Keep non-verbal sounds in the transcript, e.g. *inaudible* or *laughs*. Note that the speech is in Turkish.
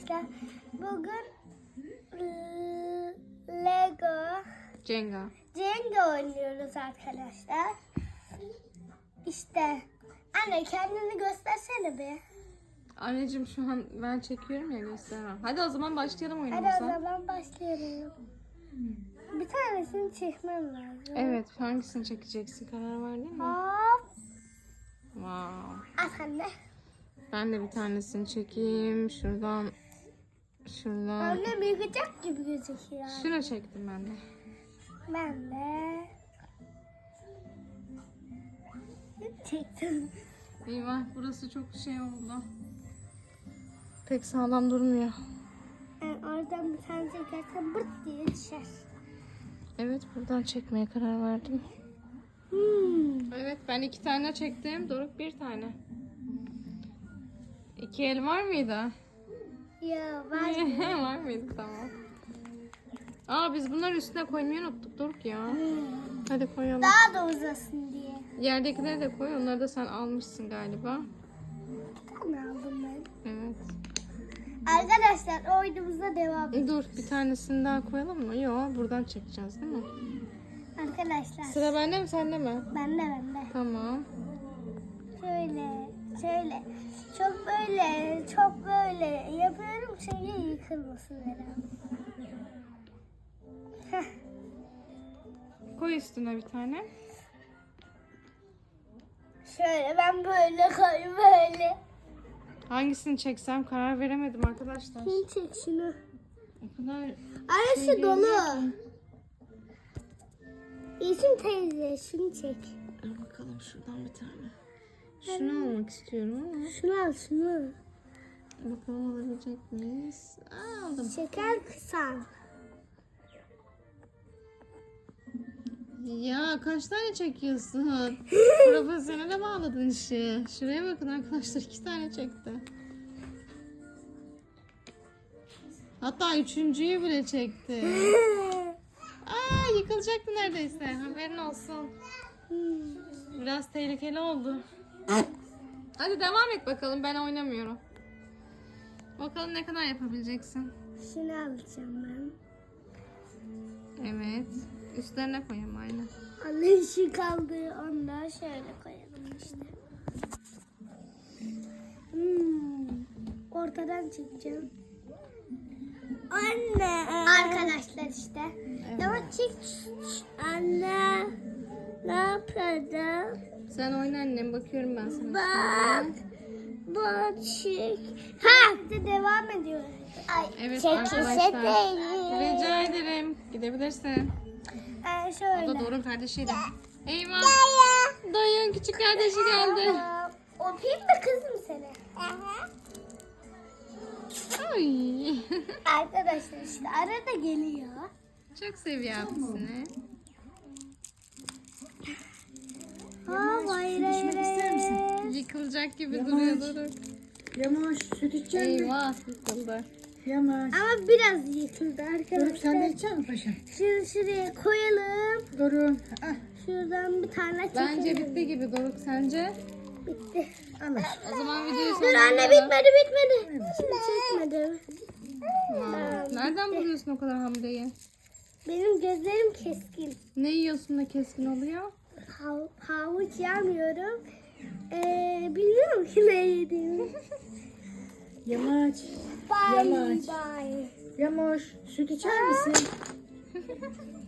arkadaşlar. Bugün ıı, Lego Cenga. Jenga oynuyoruz arkadaşlar. İşte anne kendini göstersene bir. Anneciğim şu an ben çekiyorum ya gösteremem. Hadi o zaman başlayalım Hadi o oyunumuza. zaman başlayalım. Bir tanesini çekmem lazım. Evet hangisini çekeceksin karar verdin mi? Hop. Wow. At anne. Ben de bir tanesini çekeyim. Şuradan. Şuradan. Anne yıkacak gibi gözüküyor. Şunu çektim ben de. Ben de çektim. Eyvah burası çok şey oldu. Pek sağlam durmuyor. Yani oradan bir tane çekersen bırt diye düşer. Evet buradan çekmeye karar verdim. Hmm. Evet ben iki tane çektim. Doruk bir tane. İki el var mıydı? Var. *laughs* var mıydı tamam. Aa biz bunları üstüne koymayı unuttuk Doruk ya. Hadi koyalım. Daha da uzasın diye. Yerdekileri de koy. Onları da sen almışsın galiba. Ne aldım ben? Evet. Arkadaşlar oyunumuza devam edelim. Dur bir tanesini daha koyalım mı? Yok buradan çekeceğiz değil mi? Arkadaşlar Sıra bende mi sende mi? bende bende. Tamam. Herhalde. Heh, Koy üstüne bir tane. şöyle ben böyle koyayım böyle. Hangisini çeksem karar veremedim arkadaşlar. Şunu çek şunu. O kadar Arası dolu. Yeşim teyze şunu çek. Dur bakalım şuradan bir tane. Şunu almak istiyorum ama. Şunu al şunu. Bakalım alabilecek miyiz? Aa, aldım. Şeker kısa. Ya kaç tane çekiyorsun? *laughs* Profesyonele bağladın işi. Şuraya bakın arkadaşlar iki tane çekti. Hatta üçüncüyü bile çekti. *laughs* Aa yıkılacaktı neredeyse. Haberin olsun. Biraz tehlikeli oldu. Hadi devam et bakalım. Ben oynamıyorum. Bakalım ne kadar yapabileceksin. Şunu alacağım ben. Evet. Üstlerine koyayım aynı. Anne işi kaldı. Ondan şöyle koyalım işte. Hmm. Ortadan çekeceğim. Anne. Arkadaşlar işte. Yavaş çek. Anne. Ne yapıyordun? Sen oyna annem. Bakıyorum ben sana. Bak. Çek. Ha. İşte devam ediyor. Ay, Evet arkadaşlar. değil. Rica ederim. Gidebilirsin. Ee, O şöyle. da Doruk'un kardeşiydi. Eyvah. Dayın küçük kardeşi geldi. Öpeyim mi kızım seni? Ay. Arkadaşlar işte arada geliyor. Çok seviyor abisini. Ha hayır. Yıkılacak gibi duruyor Doruk. Yamaç süt içecek misin? Eyvah yıkıldı. Yamaç. Ama biraz yıkıldı Doruk arkadaşlar. sen de içecek misin paşam? Şunu şuraya koyalım. Doruk. Ah, Şuradan bir tane çekelim. Bence bitti gibi Doruk sence? Bitti. aşkım. O zaman videoyu Dur anne sonlandıralım. bitmedi bitmedi. Çekmedim. Wow. Nereden buluyorsun o kadar hamleyi? Benim gözlerim keskin. Ne yiyorsun da keskin oluyor? Hav havuç yemiyorum. Ee, bilmiyorum ki ne yediğimi. *laughs* Yamaç. Bye Yamaç. bye. Yamaç süt içer misin? *laughs*